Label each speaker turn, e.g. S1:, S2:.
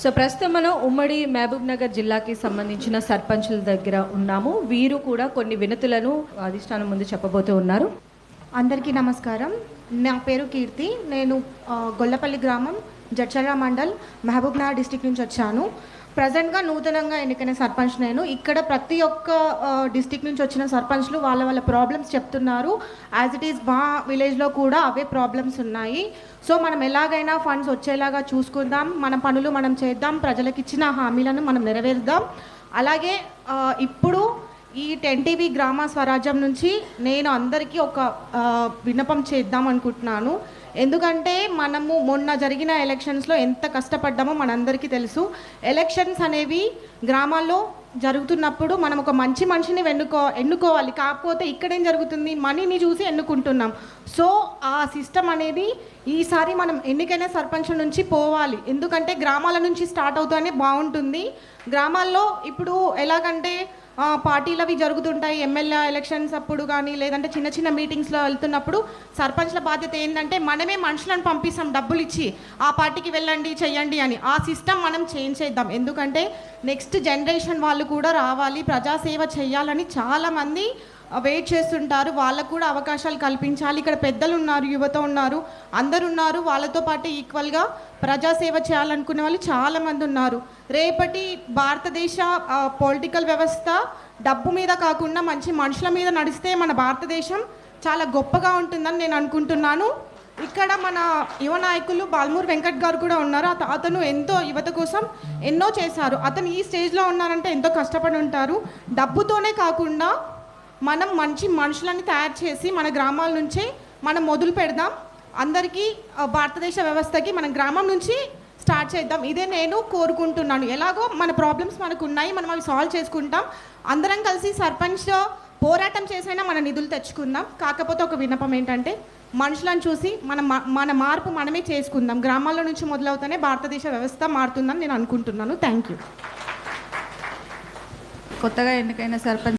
S1: So ప్రస్తుతం మనం ఉమ్మడి మహబూబ్ నగర్ జిల్లాకి సంబంధించిన సర్పంచుల దగ్గర ఉన్నాము. వీరు కూడా కొన్ని వినతులను అధిష్టానం ముందు చెప్పబోతూ ఉన్నారు.
S2: అందరికీ నమస్కారం. నా పేరు కీర్తి. నేను గొల్లపల్లి గ్రామం జడ్చర్ల మండల్ మహబూబ్ నగర్ డిస్టిక్ నుంచి వచ్చాను. ప్రజెంట్గా నూతనంగా ఎన్నికైన సర్పంచ్ నేను. ఇక్కడ ప్రతి ఒక్క డిస్టిక్ నుంచి వచ్చిన సర్పంచ్లు వాళ్ళ వాళ్ళ ప్రాబ్లమ్స్ చెప్తున్నారు. యాజ్ ఇట్ ఈస్ మా విలేజ్లో కూడా అవే ప్రాబ్లమ్స్ ఉన్నాయి. సో మనం ఎలాగైనా ఫండ్స్ వచ్చేలాగా చూసుకుందాం. మన పనులు మనం చేద్దాం. ప్రజలకు ఇచ్చిన హామీలను మనం నెరవేర్దాం అలాగే ఇప్పుడు ఈ టెన్ టీవీ గ్రామ స్వరాజ్యం నుంచి నేను అందరికీ ఒక విన్నపం చేద్దాం అనుకుంటున్నాను. ఎందుకంటే మనము మొన్న జరిగిన ఎలక్షన్స్లో ఎంత కష్టపడ్డామో మనందరికీ తెలుసు. ఎలక్షన్స్ అనేవి గ్రామాల్లో జరుగుతున్నప్పుడు మనం ఒక మంచి మనిషిని వెన్నుకో ఎన్నుకోవాలి. కాకపోతే ఇక్కడేం జరుగుతుంది? మనీని చూసి ఎన్నుకుంటున్నాం. సో ఆ సిస్టమ్ అనేది ఈసారి మనం ఎన్నికైన సర్పంచ్ నుంచి పోవాలి. ఎందుకంటే గ్రామాల నుంచి స్టార్ట్ అవుతానే బాగుంటుంది. గ్రామాల్లో ఇప్పుడు ఎలాగంటే పార్టీలు అవి జరుగుతుంటాయి. ఎమ్మెల్యే ఎలక్షన్స్ అప్పుడు కానీ లేదంటే చిన్న చిన్న మీటింగ్స్లో వెళ్తున్నప్పుడు సర్పంచ్ల బాధ్యత ఏంటంటే మనమే మనుషులను పంపిస్తాం డబ్బులు ఇచ్చి ఆ పార్టీకి వెళ్ళండి చెయ్యండి అని. ఆ సిస్టమ్ మనం చేంజ్ చేద్దాం. ఎందుకంటే నెక్స్ట్ జనరేషన్ వాళ్ళు కూడా రావాలి ప్రజాసేవ చేయాలని చాలామంది వెయిట్ చేస్తుంటారు. వాళ్ళకు కూడా అవకాశాలు కల్పించాలి. ఇక్కడ పెద్దలు ఉన్నారు యువత ఉన్నారు అందరు ఉన్నారు. వాళ్ళతో పాటు ఈక్వల్గా ప్రజాసేవ చేయాలనుకునే వాళ్ళు చాలామంది ఉన్నారు. రేపటి భారతదేశ పొలిటికల్ వ్యవస్థ డబ్బు మీద కాకుండా మంచి మనుషుల మీద నడిస్తే మన భారతదేశం చాలా గొప్పగా ఉంటుందని నేను అనుకుంటున్నాను. ఇక్కడ మన యువ నాయకులు బాల్మూర్ వెంకట్ గారు కూడా ఉన్నారు. అతను ఎంతో యువత కోసం ఎన్నో చేశారు. అతను ఈ స్టేజ్లో ఉన్నారంటే ఎంతో కష్టపడి ఉంటారు. డబ్బుతోనే కాకుండా మనం మంచి మనుషులని తయారు చేసి మన గ్రామాల నుంచే మనం మొదలు పెడదాం. అందరికీ భారతదేశ వ్యవస్థకి మనం గ్రామం నుంచి స్టార్ట్ చేద్దాం. ఇదే నేను కోరుకుంటున్నాను. ఎలాగో మన ప్రాబ్లమ్స్ మనకు ఉన్నాయి మనం అవి సాల్వ్ చేసుకుంటాం. అందరం కలిసి సర్పంచ్ పోరాటం చేసైనా మన నిధులు తెచ్చుకుందాం. కాకపోతే ఒక విన్నపం ఏంటంటే మనుషులను చూసి మన మన మార్పు మనమే చేసుకుందాం. గ్రామాల్లో నుంచి మొదలవుతానే భారతదేశ వ్యవస్థ మారుతుందని నేను అనుకుంటున్నాను. థ్యాంక్ యూ
S3: కొత్తగా ఎన్నికైన సర్పంచ్